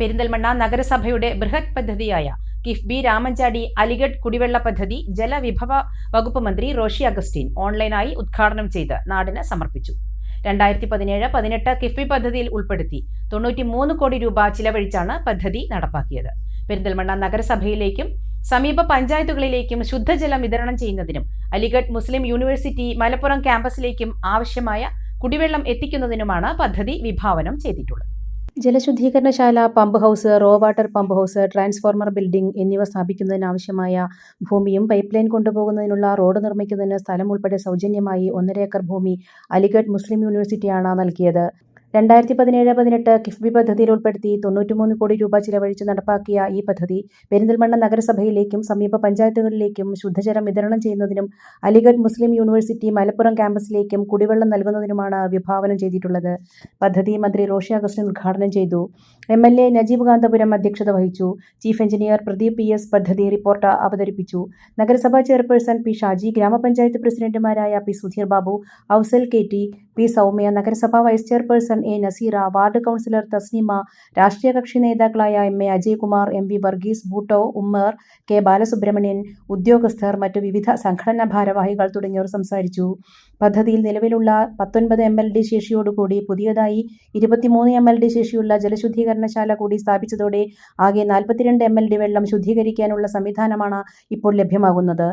പെരിന്തൽമണ്ണ നഗരസഭയുടെ ബൃഹത് പദ്ധതിയായ കിഫ്ബി രാമഞ്ചാടി അലിഗഡ് കുടിവെള്ള പദ്ധതി ജലവിഭവ വകുപ്പ് മന്ത്രി റോഷി അഗസ്റ്റിൻ ഓൺലൈനായി ഉദ്ഘാടനം ചെയ്ത് നാടിന് സമർപ്പിച്ചു. രണ്ടായിരത്തി പതിനേഴ് പതിനെട്ട് കിഫ്ബി പദ്ധതിയിൽ ഉൾപ്പെടുത്തി തൊണ്ണൂറ്റി മൂന്ന് കോടി രൂപ ചിലവഴിച്ചാണ് പദ്ധതി നടപ്പാക്കിയത്. പെരിന്തൽമണ്ണ നഗരസഭയിലേക്കും സമീപ പഞ്ചായത്തുകളിലേക്കും ശുദ്ധജലം വിതരണം ചെയ്യുന്നതിനും അലിഗഡ് മുസ്ലിം യൂണിവേഴ്സിറ്റി മലപ്പുറം ക്യാമ്പസിലേക്കും ആവശ്യമായ കുടിവെള്ളം എത്തിക്കുന്നതിനുമാണ് പദ്ധതി വിഭാവനം ചെയ്തിട്ടുള്ളത്. ജലശുദ്ധീകരണശാല pump house raw water pump house transformer building എന്നിവ സ്ഥാപിക്കുന്നതിനാവശ്യമായ ഭൂമിയും പൈപ്പ് ലൈൻ കൊണ്ടുപോകുന്നതിനുള്ള റോഡ് നിർമ്മിക്കുന്നതിന് സ്ഥലം ഉൾപ്പെടെ സൗജന്യമായി ഒന്നര ഏക്കർ ഭൂമി അലിഗഡ് മുസ്ലിം യൂണിവേഴ്സിറ്റിയാണ് നൽകിയത്. രണ്ടായിരത്തി പതിനേഴ് പതിനെട്ട് കിഫ്ബി പദ്ധതിയിൽ ഉൾപ്പെടുത്തി തൊണ്ണൂറ്റിമൂന്ന് കോടി രൂപ ചിലവഴിച്ച് നടപ്പാക്കിയ ഈ പദ്ധതി പെരിന്തൽമണ്ണ നഗരസഭയിലേക്കും സമീപ പഞ്ചായത്തുകളിലേക്കും ശുദ്ധജലം വിതരണം ചെയ്യുന്നതിനും അലിഗഡ് മുസ്ലിം യൂണിവേഴ്സിറ്റി മലപ്പുറം ക്യാമ്പസിലേക്കും കുടിവെള്ളം നൽകുന്നതിനുമാണ് വിഭാവനം ചെയ്തിട്ടുള്ളത്. പദ്ധതി മന്ത്രി റോഷി അഗസ്റ്റിൻ ഉദ്ഘാടനം ചെയ്തു. M L A Najeeb Kanthapuram അധ്യക്ഷത വഹിച്ചു. Chief engineer Pradeep P S പദ്ധതി റിപ്പോർട്ട് അവതരിപ്പിച്ചു. നഗരസഭാ ചെയർപേഴ്സൺ പി ഷാജി ഗ്രാമപഞ്ചായത്ത് പ്രസിഡന്റുമാരായ P Sudheer Babu Ousal K T P Soumya നഗരസഭാ vice chairperson A Naseera ward councillor Tasnima രാഷ്ട്രീയ കക്ഷി നേതാക്കളായ M A Ajaykumar M V Varghese Bhutto Ummer K Balasubramanian ഉദ്യോഗസ്ഥർ മറ്റു വിവിധ സംഘടനാ ഭാരവാഹികൾ തുടങ്ങിയവർ സംസാരിച്ചു. പദ്ധതിയിൽ നിലവിലുള്ള പത്തൊൻപത് എം എൽ ഡി ശേഷിയോടുകൂടി പുതിയതായി ഇരുപത്തിമൂന്ന് എം എൽ ഡി ശേഷിയുള്ള ജലശുദ്ധീകരണശാല കൂടി സ്ഥാപിച്ചതോടെ ആകെ നാൽപ്പത്തിരണ്ട് എം എൽ ഡി വെള്ളം ശുദ്ധീകരിക്കാനുള്ള സംവിധാനമാണ് ഇപ്പോൾ ലഭ്യമാകുന്നത്.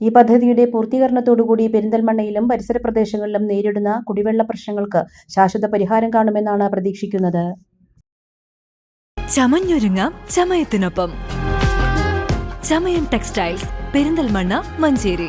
ഈ പദ്ധതിയുടെ പൂർത്തീകരണത്തോടുകൂടി പെരിന്തൽമണ്ണയിലും പരിസര പ്രദേശങ്ങളിലും നേരിടുന്ന കുടിവെള്ള പ്രശ്നങ്ങൾക്ക് ശാശ്വത പരിഹാരം കാണുമെന്നാണ് പ്രതീക്ഷിക്കുന്നത്. ചമഞ്ഞൊരുങ്ങാം ചമയത്തിനൊപ്പം. ചമയം ടെക്സ്റ്റൈൽസ് പെരിന്തൽമണ്ണ മഞ്ചേരി.